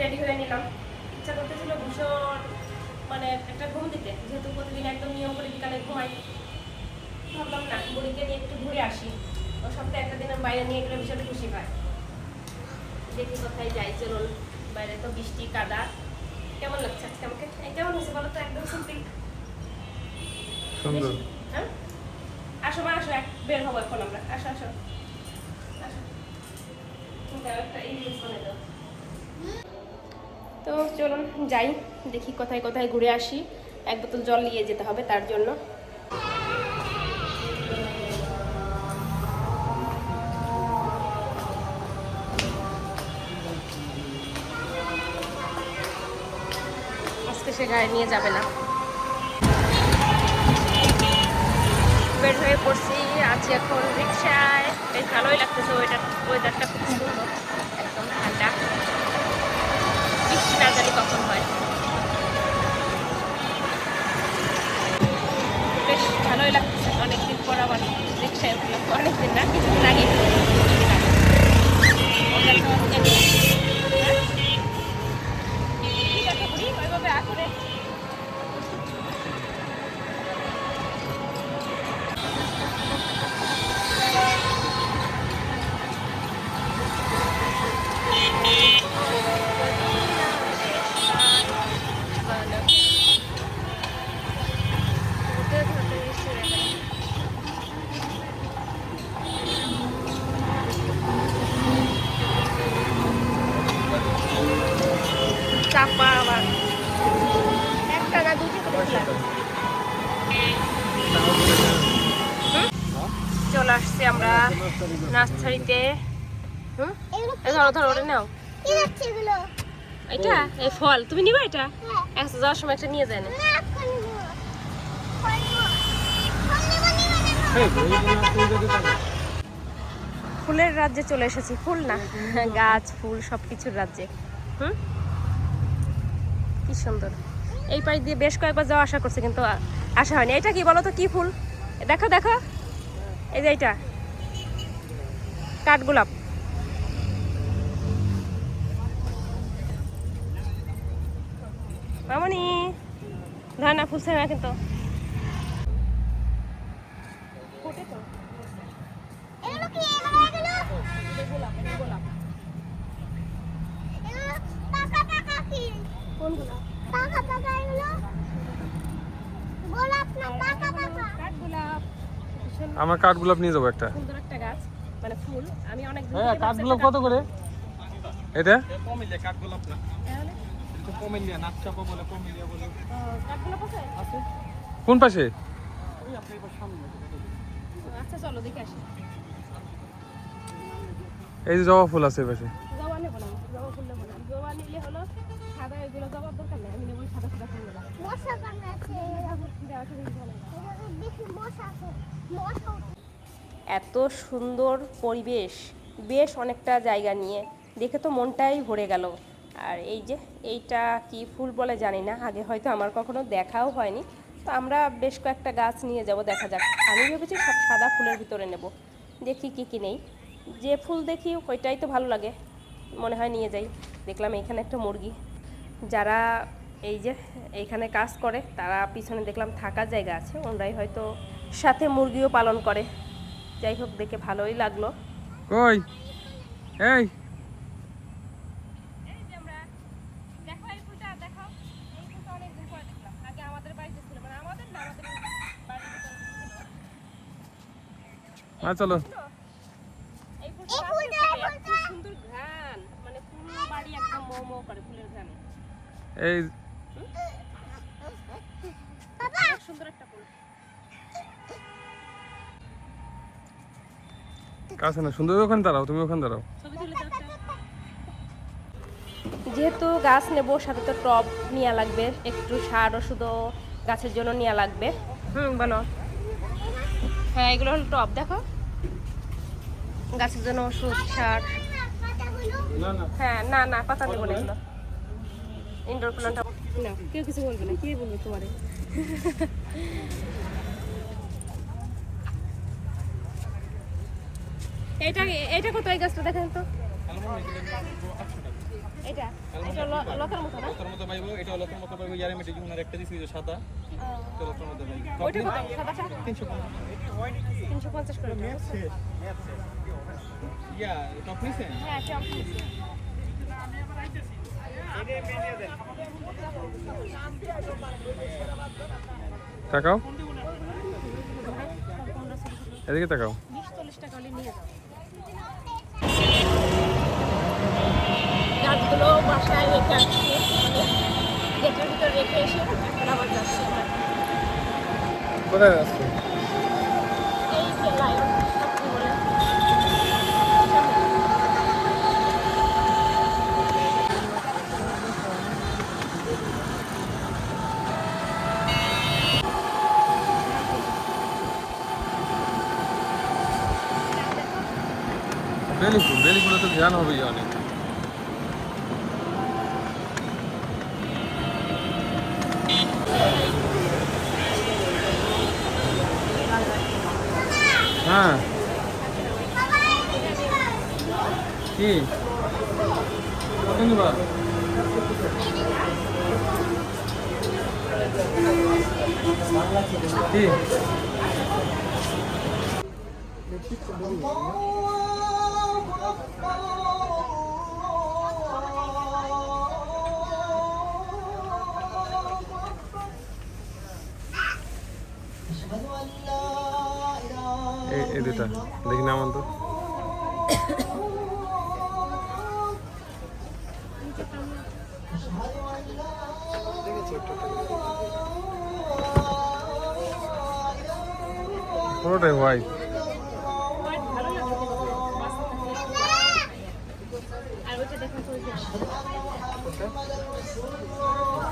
Ready হয়ে নিলাম। ইচ্ছা করতেছিল ভীষণ মানে একটা ঘুম দিতে। যেহেতু প্রতিদিন একদম নিয়ম করে বিকালে ঘুমাই ভাবলাম না বুড়িকে নিয়ে একটু ঘুরে আসি। ও সপ্তাহে একটা দিনের বাইরে নিয়ে গেলে ভীষণ খুশি হয়। দেখি কোথায় যাই চলুন। বাইরে তো বৃষ্টি কাদা। কেমন লাগছে আজকে আমাকে? কেমন হয়েছে বলো তো একদম সিম্পল সুন্দর। হ্যাঁ? আসো মা আসো এক বের হব এখন আমরা। আসো আসো। আসো। একটা এই জিনিস বানিয়ে দাও। তো চলুন যাই, দেখি কোথায় কোথায় ঘুরে আসি। এক বোতল জল নিয়ে যেতে হবে তার জন্য। আজকে সে গাড়ি নিয়ে যাবে না। বের হয়ে পড়ছি, আছি এখন রিক্সায়। বেশ ভালোই লাগতেছে ওয়েদার ওয়েদারটা খুব সুন্দর, একদম ঠান্ডা। না জানি কখন হয়। নার্সারিতে। হুম? এই ধরো ধরো ওটা নাও। কি যাচ্ছে এগুলো এটা? এই ফল। তুমি নিবা এটা? হ্যাঁ। একশো যাওয়ার সময় একটা নিয়ে যায় না। ফুলের রাজ্যে চলে এসেছি। ফুল না গাছ ফুল সব কিছুর রাজ্যে। হুম? কি সুন্দর। এই পাশ দিয়ে বেশ কয়েকবার যাওয়া আশা করছে কিন্তু আ- আসা হয়নি। এটা কি বলো তো কি ফুল? দেখো দেখো। এই যে এইটা। কাঠগোলাপ। মামনি ধর না ফুলছে না কিন্তু। আমার কাঠগোলাপ নিয়ে যাব একটা। মানে ফুল আমি অনেক হ্যাঁ কত করে? এটা? কমিলিয়া কাঠগোলাপ না তাহলে, কমিলিয়া নাকচাপা বলে কমিলিয়া আছে আছে। কোন পাশে? ওই আপনি সামনে আচ্ছা চলো দেখে আসি। এই যে জবা ফুল আছে পাশে। জবা নেব না জবা ফুল নেব না। জবা নিলে হলো সাদা এগুলো জবার দরকার নেই আমি নেব সাদা সাদা ফুলগুলো মশা দেখি মশা আছে। মশা। এত সুন্দর পরিবেশ, বেশ অনেকটা জায়গা নিয়ে। দেখে তো মনটাই ভরে গেল। আর এই যে, এইটা কি ফুল বলে জানি না, আগে হয়তো আমার কখনো দেখাও হয়নি। তো আমরা বেশ কয়েকটা গাছ নিয়ে যাব, দেখা যাক। আমি ভেবেছি সব সাদা ফুলের ভিতরে নেব। দেখি কি কি নেই। যে ফুল দেখি, ওইটাই তো ভালো লাগে। মনে হয় নিয়ে যাই। দেখলাম এইখানে একটা মুরগি। যারা এই যে এইখানে কাজ করে, তারা পিছনে দেখলাম থাকার জায়গা আছে। ওনারাই হয়তো সাথে মুরগিও পালন করে। যাই হোক দেখে ভালোই লাগল। কই? এই। মা চলো। এই ফুলটা। সুন্দর ঘ্রাণ মানে কাছে না সুন্দর ওখানে দাঁড়াও তুমি ওখানে দাঁড়াও। যেহেতু গাছ নেব সাথে তো টব নেওয়া লাগবে একটু সার ওষুধও গাছের জন্য নেওয়া লাগবে। হুম বলো হ্যাঁ এগুলো হলো টব দেখো। গাছের জন্য ওষুধ সার। পাতাগুলো না না। হ্যাঁ না না পাতা নেব না এগুলো। ইনডোর প্ল্যান্ট না কেউ কিছু বলবে না কে বলবে তোমারে? এটা এটা কত এই গাছটা দেখেন তো? এটা? এটা ল- লতার মতো না? লতার মতো পাইবো এটা লতার মতো পাইবো ইয়ারে মেটে একটা দিছি যে সাদা লতার মতো পাইবো। কত? করে। ইয়া টপ নিছেন হ্যাঁ। তাকাও। এদিকে তাকাও। বিশ চল্লিশ টাকা নিয়ে যাও। গাছগুলো বাসায় রেখে আসছি। মানে গেটের ভিতর রেখে এসে এখন আবার যাচ্ছি। কোথায় যাচ্ছে? এই যে লায়ন কি বলে বেলি ফুল বেলি ফুলে তো ধ্যান হবেই অনেক। হ্যাঁ। কি? কত নিবা কি এই দুটা দেখি নামান তো পুরোটাই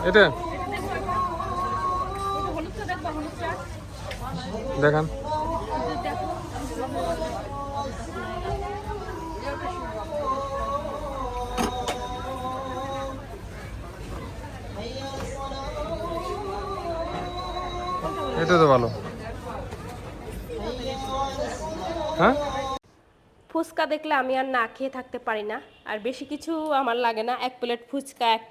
এটা? দেখান। এটা তো ভালো। হ্যাঁ? ফুচকা দেখলে আমি আর না খেয়ে থাকতে পারি না। আর বেশি কিছু আমার লাগে না। এক প্লেট ফুচকা, এক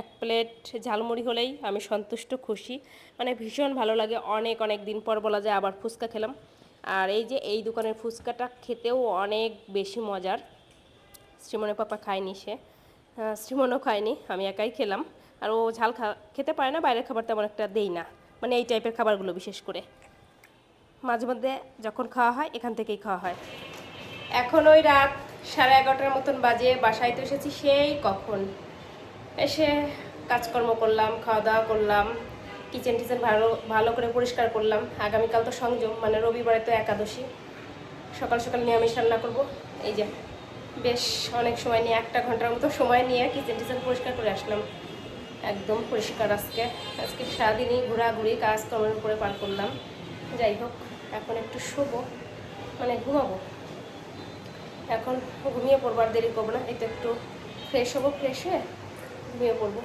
এক প্লেট ঝালমুড়ি হলেই আমি সন্তুষ্ট, খুশি। মানে ভীষণ ভালো লাগে। অনেক অনেক দিন পর বলা যায় আবার ফুচকা খেলাম। আর এই যে এই দোকানের ফুচকাটা খেতেও অনেক বেশি মজার। শ্রীমনের পাপা খায়নি সে। শ্রীমনও খায়নি। আমি একাই খেলাম। আর ও ঝাল খা, খেতে পারে না। বাইরের খাবার তেমন একটা দেই না। মানে এই টাইপের খাবারগুলো বিশেষ করে। মাঝে মধ্যে যখন খাওয়া হয়, এখান থেকেই খাওয়া হয়। এখন ওই রাত সাড়ে এগারোটার মতন বাজে, বাসায় তো এসেছি সেই কখন। এসে কাজকর্ম করলাম, খাওয়া দাওয়া করলাম কিচেন টিচেন ভালো ভালো করে পরিষ্কার করলাম। আগামীকাল তো সংযম মানে রবিবারে তো একাদশী। সকাল সকাল নিরামিষ রান্না করব। এই যে, বেশ অনেক সময় নিয়ে, একটা ঘণ্টার মতো সময় নিয়ে কিচেন টিচেন পরিষ্কার করে আসলাম। একদম পরিষ্কার আজকে। আজকে সারাদিনই ঘোরাঘুরি কাজ কাজকর্মের উপরে পার করলাম। যাই হোক, এখন একটু শোবো মানে ঘুমাবো। এখন ঘুমিয়ে পড়ব আর দেরি করব না তো একটু ফ্রেশ হব ফ্রেশ হয়ে ঘুমিয়ে পড়ব।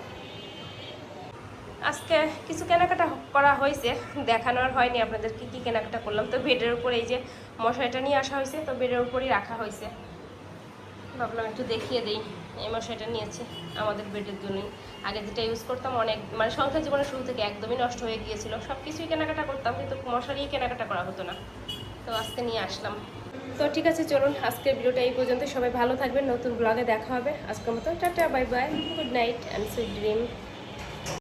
আজকে কিছু কেনাকাটা করা হয়েছে দেখানোর হয়নি আপনাদের কি কি কেনাকাটা করলাম। তো বেডের উপরে এই যে মশারিটা নিয়ে আসা হয়েছে, তো বেডের উপরেই রাখা হয়েছে। ভাবলাম একটু দেখিয়ে দিই। এই মশারিটা নিয়েছি আমাদের বেডের জন্যই। আগে যেটা ইউজ করতাম অনেক মানে সংসার জীবনের শুরু থেকে একদমই নষ্ট হয়ে গিয়েছিল। সব কিছুই কেনাকাটা করতাম, কিন্তু মশারিই কেনাকাটা করা হতো না। তো আজকে নিয়ে আসলাম। তো ঠিক আছে, চলুন আজকের ভিডিওটা এই পর্যন্ত সবাই ভালো থাকবেন। নতুন ব্লগে দেখা হবে। আজকের মতো tata bye bye good night and sweet dream